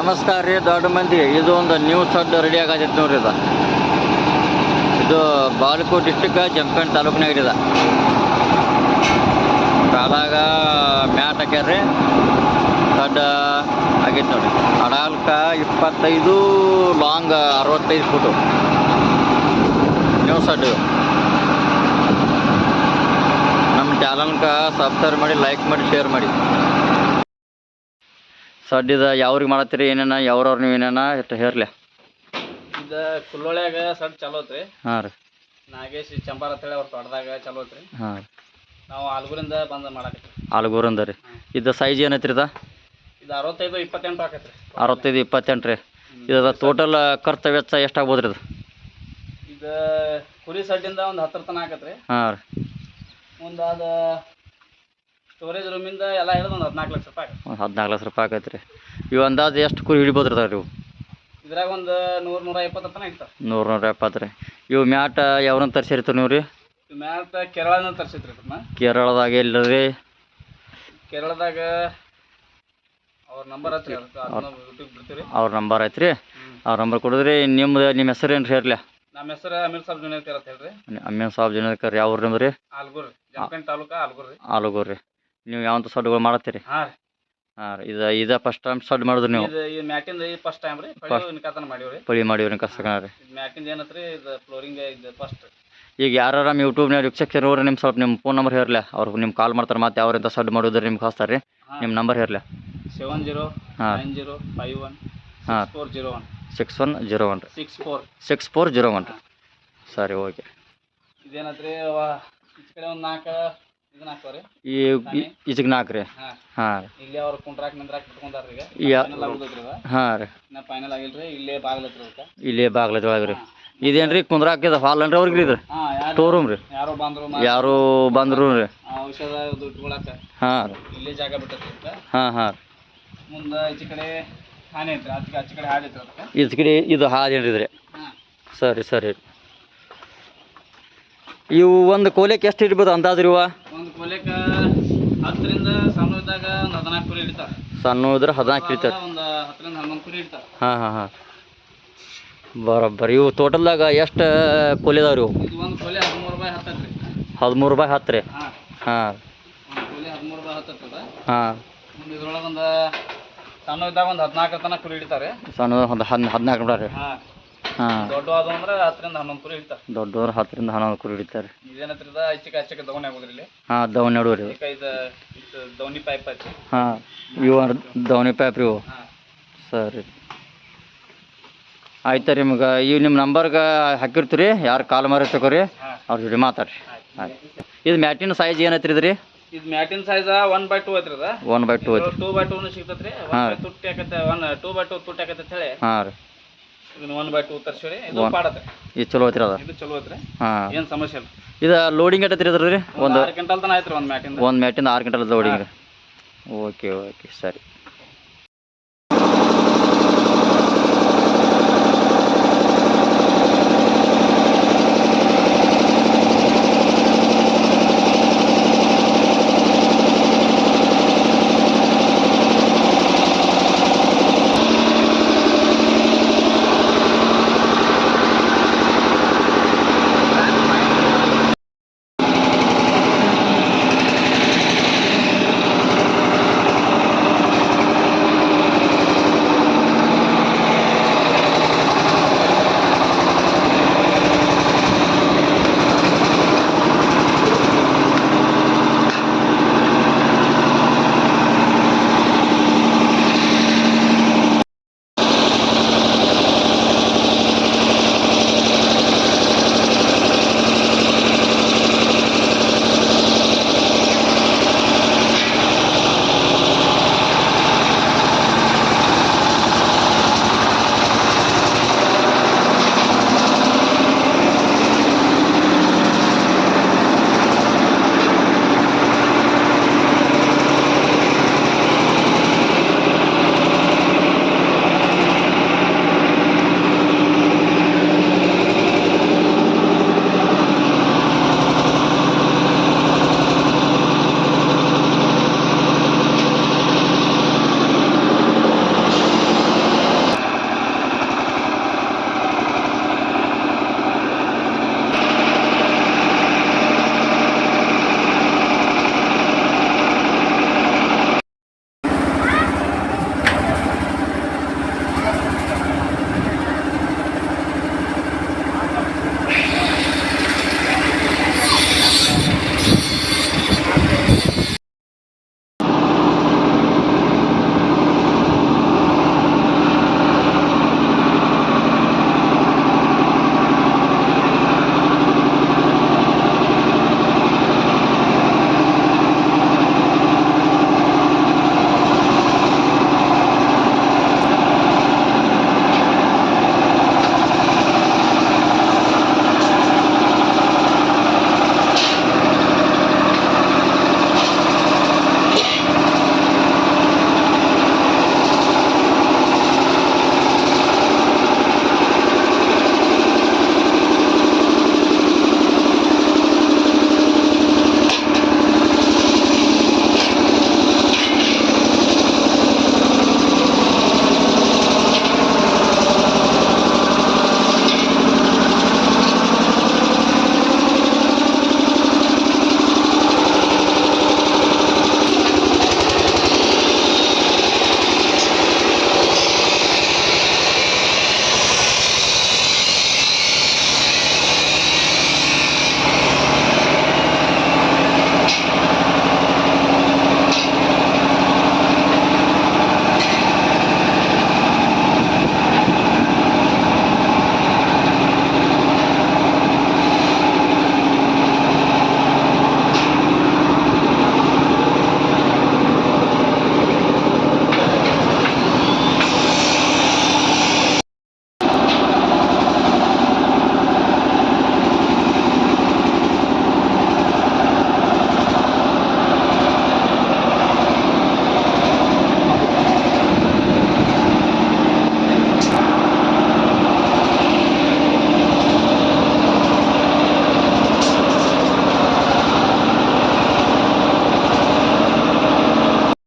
ನಮಸ್ಕಾರ ರೀ, ದೊಡ್ಡ ಮಂದಿ. ಇದು ಒಂದು ನ್ಯೂ ಸಡ್ ರೆಡಿ ಆಗತ್ತೆ ನೋಡ್ರಿ ಇದು. ಇದು ಬಾಲಕೋಟ್ ಡಿಸ್ಟಿಕ್ ತಾಲೂಕಿನಾಗ ಇದೆ ಕಾಲಾಗ ಮ್ಯಾಟ್ ಹಾಕ್ಯಾರ್ರಿ. ಸಡ್ ಆಗೈತೆ ನೋಡ್ರಿ. ಅಡಾಲ್ಕ ಇಪ್ಪತ್ತೈದು, ಲಾಂಗ್ ಅರವತ್ತೈದು ಫುಟು ನ್ಯೂ ಸಡ್ ನಮ್ಮ ಚಾನಲ್ಗೆ ಸಬ್ಸ್ಕ್ರೈಬ್ ಮಾಡಿ ಲೈಕ್ ಮಾಡಿ ಶೇರ್ ಮಾಡಿ. ಸಡ್ಡಿದ ಯಾವ್ರಿಗೆ ಮಾಡತ್ತೀರಿ ಏನೇನ ಯಾವ್ರವ್ರು ನೀವು ಏನೇನ ಇಷ್ಟು ಹೇರ್ಲಿ ಇದು ಕುಲ್ಲೊಳ್ಯಾಗ ಸಡ್ ಚಲೋ ಐತ್ರಿ. ಹಾಂ ರೀ. ನಾಗೇಶ್ ಚಂಬಾರ್ ಅಂತೇಳಿ ಅವ್ರ ತೋಟದಾಗ ಚಲೋ ಐತ್ರಿ. ಹಾಂ ನಾವು ಆಲ್ಗೂರಿಂದ ಬಂದು ಮಾಡಕತ್ರಿ ಆಲ್ಗೂರಿಂದ ರೀ. ಇದು ಸೈಜ್ ಏನೈತ್ರಿ ಇದು? ಇದು ಅರವತ್ತೈದು ಇಪ್ಪತ್ತೆಂಟು ಆಕೈತ್ರಿ. ಅರವತ್ತೈದು ಇಪ್ಪತ್ತೆಂಟು ರೀ. ಇದು ಟೋಟಲ್ ಖರ್ಚು ವೆಚ್ಚ ಎಷ್ಟಾಗ್ಬೋದು ರೀ ಇದು? ಇದು ಕುರಿ ಸಡ್ಡಿಂದ ಒಂದು ಹತ್ತರ ತನಕ ಆಕತ್ರಿ. ಹಾಂ ರೀ. ಮುಂದಾದ ಅದು ಸ್ಟೋರೇಜ್ ರೂಮಿಂದ ಎಲ್ಲ ಹಿಡಿದು ಒಂದು ಹದಿನಾಲ್ಕು ಲಕ್ಷ ರೂಪಾಯಿ ಒಂದು ಹದಿನಾಲ್ಕು ಲಕ್ಷ ರೂಪಾಯಿ ಆಗತ್ತೆ ರೀ ಇವು ಅಂದಾಜು ಎಷ್ಟು ಕುರಿ ಹಿಡಿಬೋದು ರೀ ಇವು ಇದ್ರಾಗ ಒಂದು ನೂರು ನೂರ ಇಪ್ಪತ್ತು ತನಕ ಇರ್ತಾವೆ ನೂರು ನೂರ ಎಪ್ಪತ್ತು ರೀ. ಇವು ಮ್ಯಾಟ ಯಾವ್ರನ್ನ ತರಿಸಿರ್ತೀವಿ ನೀವು ರೀ? ಮ್ಯಾಟ ಕೇರಳನ ತರಿಸಿದ್ರಿ ಇದನ್ನ ಕೇರಳದಾಗ ಇಲ್ಲ ರೀ ಕೇರಳದಾಗ ಅವ್ರ ನಂಬರ್ ಐತ್ರಿ ಬಿಡ್ತೀವಿ ಅವ್ರ ನಂಬರ್ ಐತ್ರಿ? ಅವ್ರ ನಂಬರ್ ಕೊಡಿದ್ರಿ ನಿಮ್ದು ನಿಮ್ಮ ಹೆಸರು ಏನು ರೀ ಇರಲಿ ನಮ್ಮ ಹೆಸರು ಅಮೀರ್ ಸಾಬ್ ಜುನೇದ್ಕರ್ ಅಂತ ಹೇಳ್ರಿ. ಅಮೀರ್ ಸಾಬ್ ಜುನೇದ್ಕರ್ ಯಾವ ಊರು ನಿಮ್ದು ರೀ? ಆಲ್ಗೂರ್ ಜಮಖಂಡ್ ತಾಲೂಕ ಆಲ್ಗೂರ್ ರೀ. ಆಲೂಗೂರು ರೀ. ನೀವು ಯಾವಂತ ಸಡ್ಗಳು ಮಾಡತ್ತೀರಿ? ಹಾಂ ರೀ. ಹಾಂ ರೀ. ಇದು ಇದು ಫಸ್ಟ್ ಟೈಮ್ ಸಡ್ ಮಾಡಿದ್ರಿ ನೀವು? ಇದು ಈ ಮ್ಯಾಟಿಂದ ಈ ಫಸ್ಟ್ ಟೈಮ್ ರೀ. ಪಳಿ ನಿಕಾತನ ಮಾಡೀವಿ ರೀ ಪಳಿ ಮಾಡಿವ್ರಿ ಕಷ್ಟಕಣ ರೀ. ಇದು ಮ್ಯಾಟಿಂದ ಏನತ್ರಿ ಇದು ಫ್ಲೋರಿಂಗ್ ಇದು ಫಸ್ಟ್ ಈಗ ಯಾರು ನಮ್ಮ ಯೂಟ್ಯೂಬ್ನಾಗ ವೀಕ್ಷಕರು ಇರೋರು ನಿಮ್ಮ ಸ್ವಲ್ಪ ನಿಮ್ಮ ಫೋನ್ ನಂಬರ್ ಹೇರ್ಲೆ ಅವ್ರು ನಿಮ್ಗೆ ಕಾಲ್ ಮಾಡ್ತಾರೆ ಮತ್ತೆ ಯಾವ್ರಿಂದ ಸಡ್ ಮಾಡೋದ್ರಿ ನಿಮ್ಗೆ ಹಚ್ತಾರೆ ರೀ ನಿಮ್ಮ ನಂಬರ್ ಹೇರ್ಲೆ ಸೆವೆನ್ ಜೀರೋ ಹಾಂ. ನೈನ್ ಜೀರೋ ಫೈವ್ ಒನ್ ಹಾಂ. Four zero one six one zero one ರೀ. Six four six four zero one ರೀ. ಸರಿ ಓಕೆ ಇದೇನತ್ರಿ ಅವ ಈಚೆ ಕಡೆ ಒಂದು ನಾಲ್ಕು ಈ ನಾಲ್ಕು ಹಾಂ. ಇಲ್ಲೇ ಅವ್ರು ಕುಂಟ್ರಾಕ್ ನಿಂದ್ರಾಕ್ ಬಿಟ್ಕೊಂಡಾರ ಈಗ? ಯಾ- ಫೈನಲ್ ಆಗುದೈತ್ರಿ ಇದ ಹಾಂ ರೀ. ಇನ್ನ ಫೈನಲ್ ಆಗಿಲ್ರಿ ಇಲ್ಲೇ ಬಾಗ್ಲತ್ರಿ ಅದಕ್ಕೆ ಇಲ್ಲಿ ಬಾಗ್ಲದೊಳಗೆ ರೀ ಇದೇನು ರೀ ಕುಂದ್ರಾಕಿದ ಹಾಲ್ ಅನ್ರಿ ಅವ್ರಿಗೆ ಇದು? ಹಾಂ ಯಾರು ರೂಮ್ ರೀ. ಯಾರೋ ಬಂದ್ರು ಯಾರು ಬಂದ್ರು ರೀ. ಆ, ಔಷಧ ಅದು ಇಟ್ಕೊಳಕ. ಹಾಂ ರೀ. ಇಲ್ಲೇ ಜಾಗ ಬಿಟ್ಟೈತಿ ಅದಕ್ಕೆ ಹಾಂ ಹಾಂ ಮುಂದೆ ಈಚೆ ಕಡೆ ಹಾನಿ ಐತ್ರಿ ಆಚೆ ಆಚೆ ಕಡೆ ಹಾದಿ ಐತ್ರಿ ಅದಕ್ಕೆ? ಇದು ಕಡೆ ಇದು ಹಾದೇನ್ರಿ ಇದ್ರಿ? ಹಾಂ. ಸರಿ ಸರಿ. ಇವು ಒಂದು ಕೋಲೆಕ್ಕೆ ಎಷ್ಟು ಇರ್ಬೋದು ಅಂದಾಜು ರೀ ಇವ ಒಂದು ಕೊಲೆಕ ಹತ್ತರಿಂದ ಸಣ್ಣ ಇದ್ದಾಗ ಒಂದು ಹದಿನಾಲ್ಕು ಕುರಿ ಹಿಡಿತಾರೆ. ಸಣ್ಣ ಇದ್ರೆ ಹದಿನಾಲ್ಕು ಇರ್ತದೆ ಒಂದು ಹತ್ತರಿಂದ ಹನ್ನೊಂದು ಕುರಿ ಹಿಡಿತಾರೆ. ಹಾಂ ಹಾಂ ಹಾಂ. ಬರೋಬ್ಬರಿ. ಇವು ಟೋಟಲ್ದಾಗ ಎಷ್ಟು ಕೊಲೆ ಇದಾವೆ ರೀ ಇವು? ಇದು ಒಂದು ಕೊಲೆ ಹದಿಮೂರು ರೂಪಾಯಿ ಹದಿಮೂರು ಹತ್ತು ರೀ ಹಾಂ. ಹಾಂ. ಒಂದು ಕೊಲೆ ಹದಿಮೂರು ರೂಪಾಯಿ ಹತ್ತೈತದ ಹಾಂ. ಮುಂದೆ ಇದ್ರೊಳಗೆ ಒಂದು ಸಣ್ಣ ಇದ್ದಾಗ ಒಂದು ಹದಿನಾಲ್ಕು ತನಕ ಕುರಿ ಹಿಡಿತಾರೆ ಸಣ್ಣ ಒಂದು ಹದ್ ಹದಿನಾಲ್ಕು ರೀ ಹಾಂ. ಹಾಂ. ದೊಡ್ಡವಾದ ಅಂದ್ರೆ ಹತ್ತರಿಂದ ಹನ್ನೊಂದು ಕುರಿ ಹಿಡಿತಾರೆ. ದೊಡ್ಡವ್ರು ಹತ್ತರಿಂದ ಹನ್ನೊಂದು ಕುರಿ ಹಿಡಿತಾರೆ. ಇದೇನತ್ರದ ದವಣಿ ಆಗೋದ್ರಿ ಇಲ್ಲಿ? ಹಾಂ ದವಣಿ ನಡುವೆ ರೀ ಈಗ ಇದು ಇದು ದವಣಿ ಪೈಪ್ ಹಚ್ಚಿ ಹಾಂ ಇವು ದವಣಿ ಪೈಪ್ ರೀ ಇವು. ಹಾಂ. ಸರಿ. ಆಯ್ತು ರೀ ನಿಮ್ಗೆ ಇವು ನಿಮ್ಮ ನಂಬರ್ಗೆ ಹಾಕಿರ್ತೀರಿ ಯಾರು ಕಾಲ್ ಮಾರಿ ರೀ ಹಾಂ. ಅವ್ರ ಜೋಡಿ ಮಾತಾಡ್ರಿ. ಆಯ್ತು. ಇದು ಮ್ಯಾಟಿನ ಸೈಜ್ ಏನೈತ್ರಿ ಇದ್ರಿ? ಇದು ಮ್ಯಾಟಿನ್ ಸೈಜ್ ಒನ್ ಬೈ ಟೂ ಐತ್ರಿ ಅದ. ಒನ್ ಬೈ ಟೂ ಐತ್ರಿ. ಟೂ ಬೈ ಟೂ ಸಿಗ್ತೈತ್ರಿ. ಹಾಂ. ತುಟ್ಟಿ ಆಕತ್ತೆ ಒನ್ ಟೂ ಬೈ ಟೂ ತುಟ್ಟಿ ಆಕತ್ತ ಹೇಳಿ. ಹಾಂ ರೀ. ಇದನ್ನ ಒನ್ ಬೈ ಟೂ ತರ್ಸಿವ್ರಿ. ಇದು One. ಪಾಡತ್ರಿ ಇದು ಚಲೋ ಐತ್ರಿ ಅದ. ಇದು ಚಲೋ ಐತ್ರಿ ಹಾಂ. ಏನು ಸಮಸ್ಯೆ ಇಲ್ಲ. ಇದು ಲೋಡಿಂಗ್ ಎಟ್ಟೈತ್ರಿ ಒಂದು ಒಂದು ಆರು ಕ್ವಿಂಟಲ್ ತನ ಐತ್ರಿ ಒಂದು ಮ್ಯಾಟಿಂದ. ಒಂದು ಮ್ಯಾಟಿಂದ ಆರು ಗಂಟೆ ಲೋಡಿಂಗ್ ಓಕೆ ಓಕೆ ಸರಿ.